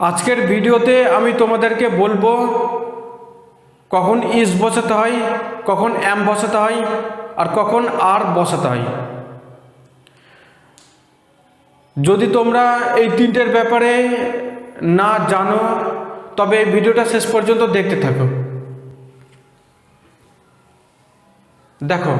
আজকের ভিডিওতে আমি তোমাদেরকে বলব, কখন ইস বসাতে হয়, কখন এম বসাতে হয়, আর কখন আর বসাতে হয়। যদি তোমরা এই তিনটের ব্যাপারে না জানো, তবে এই ভিডিওটা শেষ পর্যন্ত দেখতে থাকো। দেখো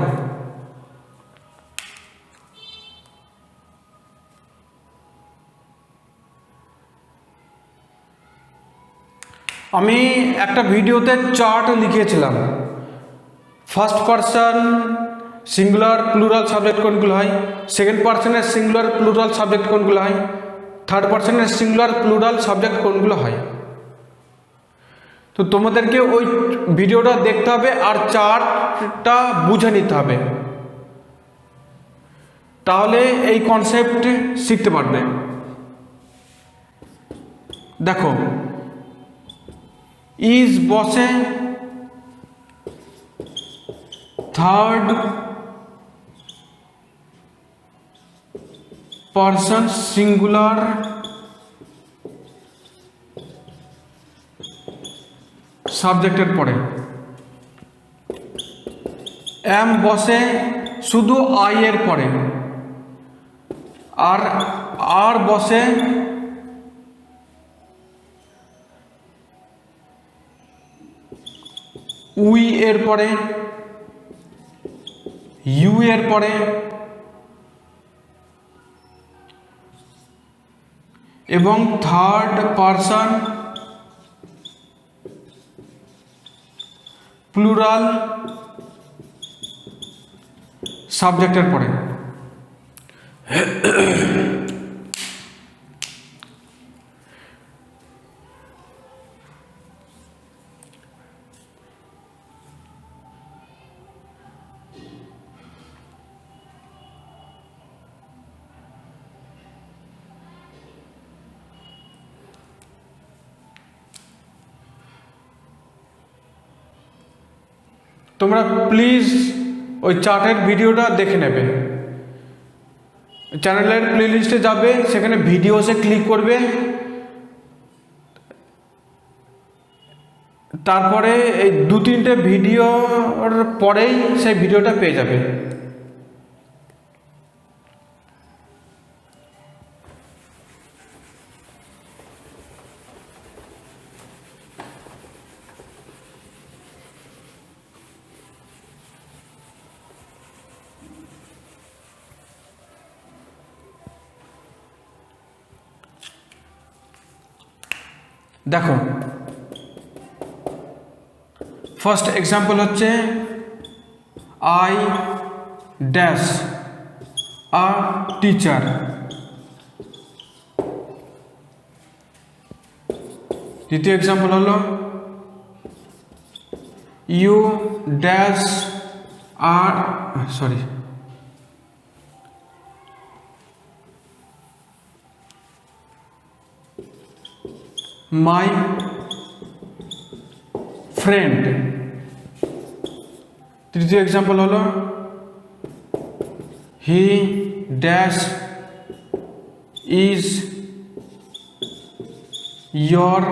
আমি একটা ভিডিওতে chart লিখিয়েছিলাম। First person singular plural subject কোনগুলো হয়? সেকেন্ড পারসনের সিঙ্গুলার প্লুরাল সাবজেক্ট কোনগুলো হয়? থার্ড পারসনের সিঙ্গুলার প্লুরাল সাবজেক্ট কোনগুলো হয়? তো তোমাদেরকে ওই ভিডিওটা দেখতে হবে আর চার্টটা বুঝে নিতে হবে। তাহলে এই কনসেপ্ট শিখতে পারবে। দেখো ইজ বসে থার্ড পারসন সিঙ্গুলার সাবজেক্টের পরে এম বসে শুধু আই এর পরে আর আর বসে উই এর পরে ইউ এর পরে এবং থার্ড পারসন প্লুরাল সাবজেক্টের পরে। তোমরা প্লিজ ওই চার্টের ভিডিওটা দেখে নেবে। চ্যানেলের প্লেলিস্টে যাবে, সেখানে ভিডিওসে ক্লিক করবে। তারপরে এই দু তিনটে ভিডিওর পরেই সেই ভিডিওটা পেয়ে যাবে। দেখো। ফার্স্ট এক্সাম্পল হচ্ছে আই ড্যাশ আ টিচার দ্বিতীয় এক্সাম্পল হলো you dash are sorry my friend তৃতীয় এক্সাম্পল হলো he dash is your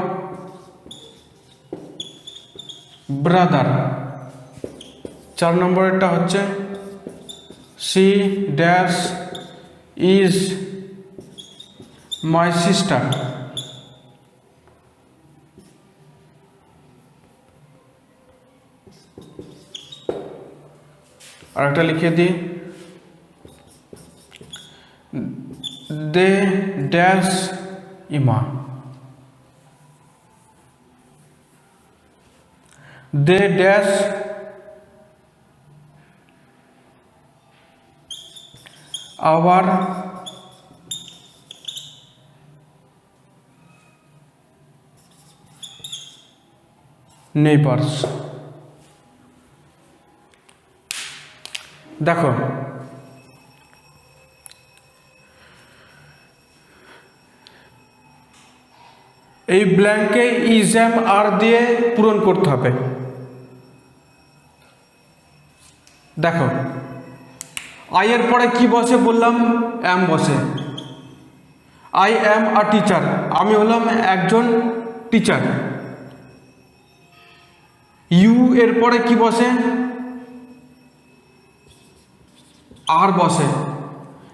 brother চার নম্বরেরটা হচ্ছে she dash is my sister আর একটা লিখে দিই দে ড্যাশ ইমা দে ড্যাশ আওয়ার নেইবার্স দেখো। এই ব্ল্যাঙ্কে ইজএম আর দিয়ে পূরণ করতে হবে। দেখো। আয়ের পরে কি বসে বললাম? এম বসে। আই অ্যাম আ টিচার আমি হলাম একজন টিচার ইউ এর পরে কি বসে? আর বসে।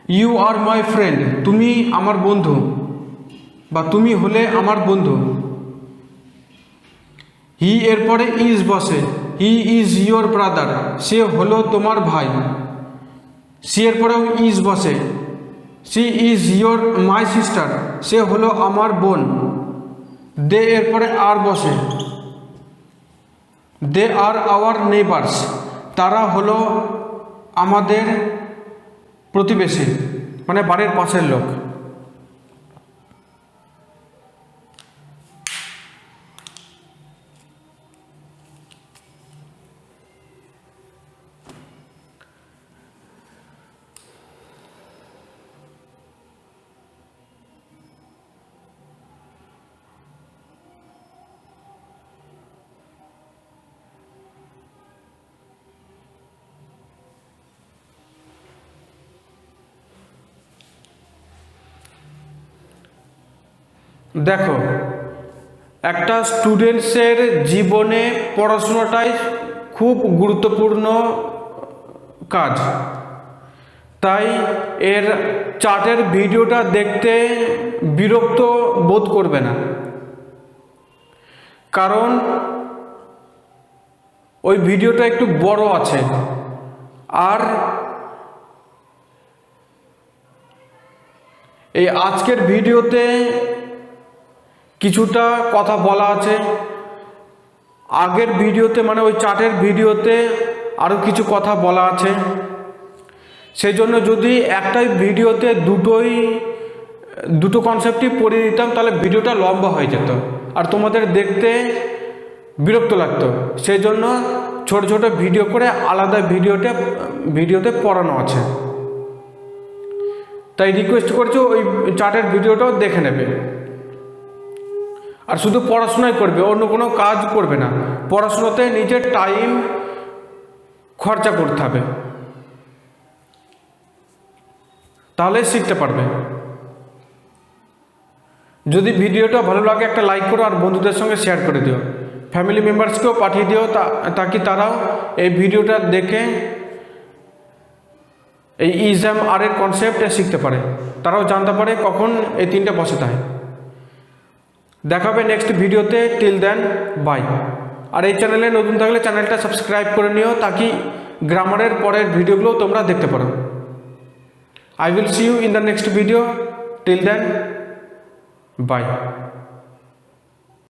ইউ আর মাই ফ্রেন্ড তুমি আমার বন্ধু, বা তুমি হলে আমার বন্ধু। হি এরপরে ইজ বসে হি ইজ ইয়োর ব্রাদার সে হলো তোমার ভাই। সি এরপরেও ইজ বসে she is your my sister সে হলো আমার বোন। দে এরপরে আর বসে দে আর আওয়ার নেইবার্স তারা হলো আমাদের প্রতিবেশী মানে বাড়ির পাশের লোক। দেখো, একটা স্টুডেন্টসের জীবনে পড়াশোনাটাই খুব গুরুত্বপূর্ণ কাজ। তাই এর চার্টের ভিডিওটা দেখতে বিরক্ত বোধ করবে না। কারণ ওই ভিডিওটা একটু বড় আছে। আর এই আজকের ভিডিওতে কিছুটা কথা বলা আছে। আগের ভিডিওতে মানে ওই চার্টের ভিডিওতে আরও কিছু কথা বলা আছে। সেই জন্য যদি একটাই ভিডিওতে দুটোই, দুটো কনসেপ্টই পড়িয়ে দিতাম, তাহলে ভিডিওটা লম্বা হয়ে যেত। আর তোমাদের দেখতে বিরক্ত লাগতো। সেই জন্য ছোট ছোট ভিডিও করে আলাদা ভিডিওতে ভিডিওতে পড়ানো আছে। তাই রিকোয়েস্ট করছ, ওই চার্টের ভিডিওটাও দেখে নেবে। আর শুধু পড়াশোনাই করবে, অন্য কোনো কাজ করবে না। পড়াশোনাতে নিজের টাইম খরচা করতে হবে। তাহলে শিখতে পারবে। যদি ভিডিওটা ভালো লাগে, একটা লাইক করো আর বন্ধুদের সঙ্গে শেয়ার করে দিও। ফ্যামিলি মেম্বার্সকেও পাঠিয়ে দিও তাকি তারাও এই ভিডিওটা দেখে এই ইজাম আর এর কনসেপ্ট শিখতে পারে। তারাও জানতে পারে কখন এই তিনটে বসে থাকে দেখাবে নেক্সট ভিডিওতে। টিল দেন বাই আর এই চ্যানেলে নতুন থাকলে চ্যানেলটা সাবস্ক্রাইব করে নিও, তাকি গ্রামারের পরের ভিডিওগুলো তোমরা দেখতে পারো। I will see you in the next video till then bye